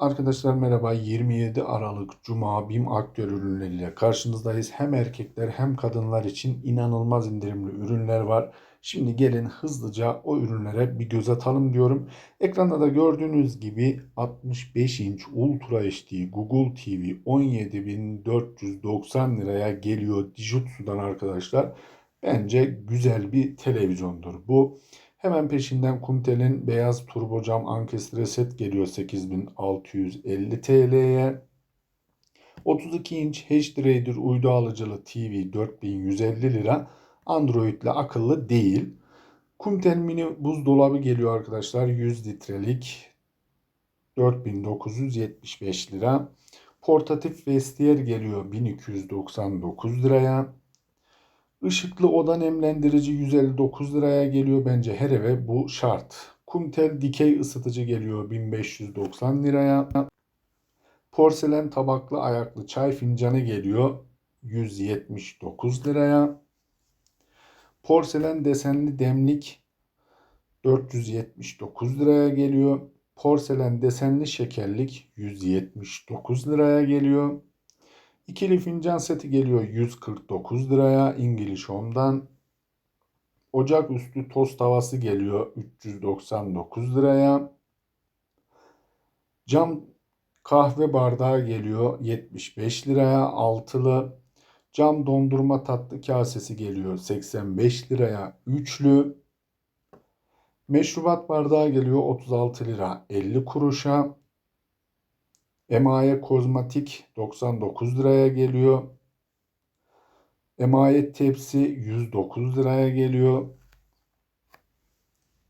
Arkadaşlar merhaba. 27 Aralık Cuma BİM aktüel ürünleriyle karşınızdayız. Hem erkekler hem kadınlar için inanılmaz indirimli ürünler var. Şimdi gelin hızlıca o ürünlere bir göz atalım diyorum. Ekranda da gördüğünüz gibi 65 inç Ultra HD Google TV 17.490 liraya geliyor Dijitsu'dan arkadaşlar. Bence güzel bir televizyondur bu. Hemen peşinden Kumtel'in beyaz turbo cam ankestre set geliyor 8650 TL'ye. 32 inç HD uydu alıcılı TV 4150 lira. Android ile akıllı değil. Kumtel mini buzdolabı geliyor arkadaşlar 100 litrelik 4975 lira. Portatif vestiyer geliyor 1299 liraya. Işıklı oda nemlendirici 159 liraya geliyor. Bence her eve bu şart. Kumtel dikey ısıtıcı geliyor 1590 liraya. Porselen tabaklı ayaklı çay fincanı geliyor 179 liraya. Porselen desenli demlik 479 liraya geliyor. Porselen desenli şekerlik 179 liraya geliyor. İkili fincan seti geliyor 149 liraya İngiliz Home'dan. Ocak üstü tost tavası geliyor 399 liraya. Cam kahve bardağı geliyor 75 liraya altılı. Cam dondurma tatlı kasesi geliyor 85 liraya üçlü. Meşrubat bardağı geliyor 36 lira 50 kuruşa. Emaye kozmetik 99 liraya geliyor. Emaye tepsi 109 liraya geliyor.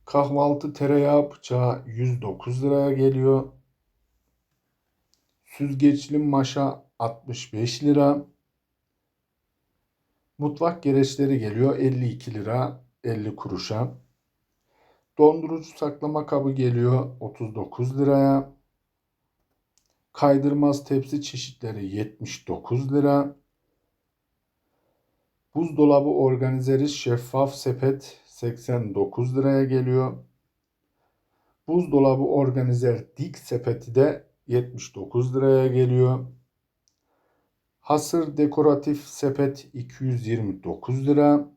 Kahvaltı tereyağı bıçağı 109 liraya geliyor. Süzgeçli maşa 65 lira. Mutfak gereçleri geliyor 52 lira 50 kuruşa. Dondurucu saklama kabı geliyor 39 liraya. Kaydırmaz tepsi çeşitleri 79 lira. Buzdolabı organizeri şeffaf sepet 89 liraya geliyor. Buzdolabı organizer dik sepeti de 79 liraya geliyor. Hasır dekoratif sepet 229 lira.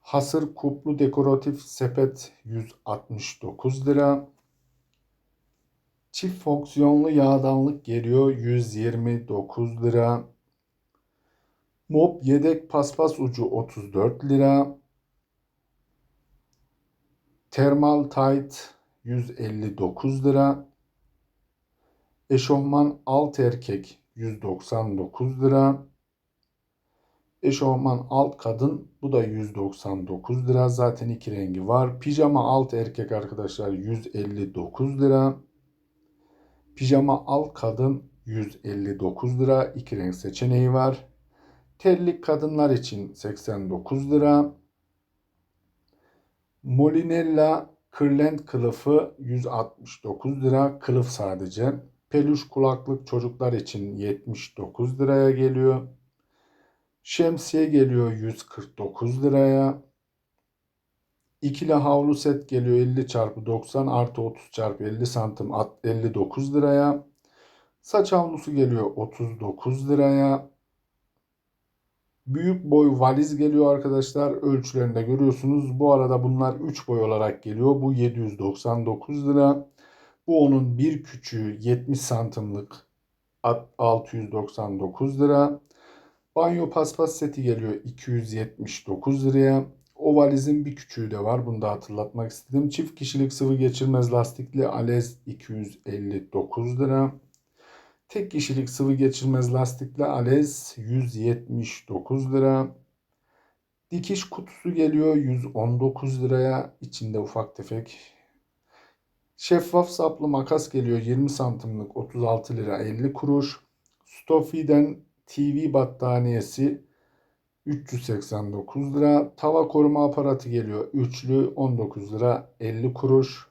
Hasır kuplu dekoratif sepet 169 lira. Çift fonksiyonlu yağdanlık geliyor 129 lira. Mop yedek paspas ucu 34 lira. Thermal tight 159 lira. Eşofman alt erkek 199 lira. Eşofman alt kadın bu da 199 lira. Zaten iki rengi var. Pijama alt erkek arkadaşlar 159 lira. Pijama al kadın 159 lira. İki renk seçeneği var. Terlik kadınlar için 89 lira. Molinella kırlent kılıfı 169 lira. Kılıf sadece. Peluş kulaklık çocuklar için 79 liraya geliyor. Şemsiye geliyor 149 liraya. İkili havlu set geliyor 50 çarpı 90 artı 30 çarpı 50 santim 59 liraya. Saç havlusu geliyor 39 liraya. Büyük boy valiz geliyor arkadaşlar. Ölçülerinde görüyorsunuz. Bu arada bunlar 3 boy olarak geliyor. Bu 799 lira. Bu onun bir küçüğü 70 santimlik 699 lira. Banyo paspas seti geliyor 279 liraya. O valizin bir küçüğü de var. Bunu da hatırlatmak istedim. Çift kişilik sıvı geçirmez lastikli Alez 259 lira. Tek kişilik sıvı geçirmez lastikli Alez 179 lira. Dikiş kutusu geliyor 119 liraya. İçinde ufak tefek Şeffaf saplı makas geliyor 20 santimlik 36 lira 50 kuruş. Stofi'den TV battaniyesi 389 lira. Tava koruma aparatı geliyor. Üçlü 19 lira 50 kuruş.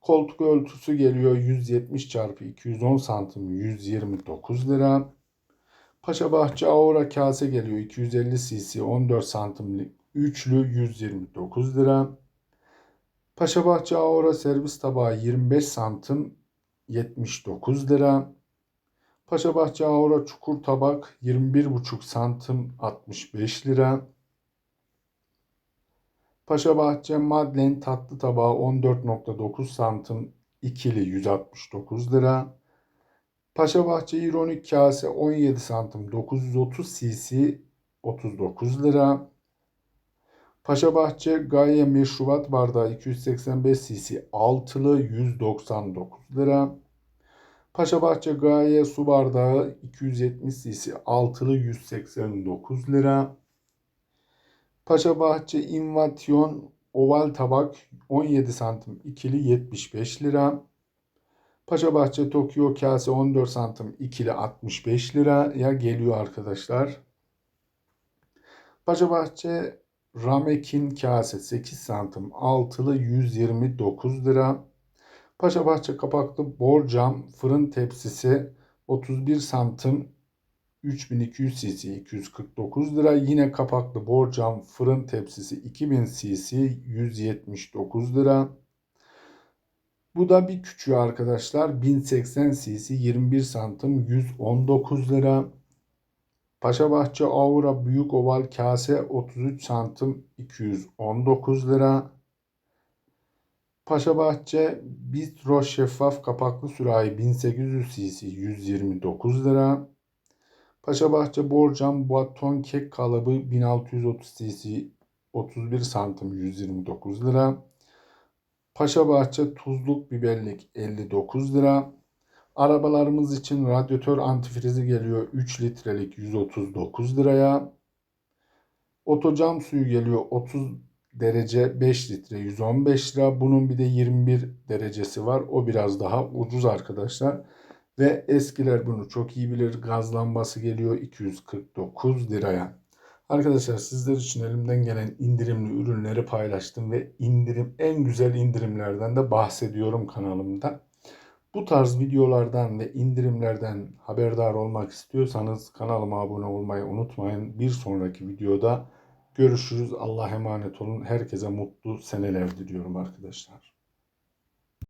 Koltuk örtüsü geliyor 170 çarpı 210 santim 129 lira. Paşa Bahçe Aura kase geliyor 250 cc 14 santimlik üçlü 129 lira. Paşa Bahçe Aura servis tabağı 25 santim 79 lira. Paşabahçe Aura Çukur Tabak 21,5 santim 65 lira. Paşabahçe Madlen Tatlı Tabağı 14,9 santim ikili 169 lira. Paşabahçe İronik Kase 17 santim 930 cc 39 lira. Paşabahçe Gaye Meşrubat Bardağı 285 cc altılı 199 lira. Paşabahçe Gaye Su Bardağı 270 cc altılı 189 lira. Paşabahçe İnvasyon Oval Tabak 17 santim ikili 75 lira. Paşabahçe Tokyo Kase 14 santim ikili 65 liraya geliyor arkadaşlar. Paşabahçe Ramekin Kase 8 santim altılı 129 lira. Paşabahçe kapaklı borcam fırın tepsisi 31 santim 3200 cc 249 lira. Yine kapaklı borcam fırın tepsisi 2000 cc 179 lira. Bu da bir küçüğü arkadaşlar. 1080 cc 21 santim 119 lira. Paşabahçe Aura Büyük Oval Kase 33 santim 219 lira. Paşabahçe Bistro Şeffaf Kapaklı Sürahi 1800 cc 129 lira. Paşabahçe Borcam Baton Kek Kalıbı 1630 cc 31 santim 129 lira. Paşabahçe Tuzluk Biberlik 59 lira. Arabalarımız için radyatör antifrizi geliyor 3 litrelik 139 liraya. Otocam suyu geliyor 30 derece 5 litre 115 lira. Bunun bir de 21 derecesi var. O biraz daha ucuz arkadaşlar. Ve eskiler bunu çok iyi bilir. Gaz lambası geliyor 249 liraya. Arkadaşlar sizler için elimden gelen indirimli ürünleri paylaştım ve indirim en güzel indirimlerden de bahsediyorum kanalımda. Bu tarz videolardan ve indirimlerden haberdar olmak istiyorsanız kanalıma abone olmayı unutmayın. Bir sonraki videoda görüşürüz. Allah emanet olun. Herkese mutlu seneler diliyorum arkadaşlar.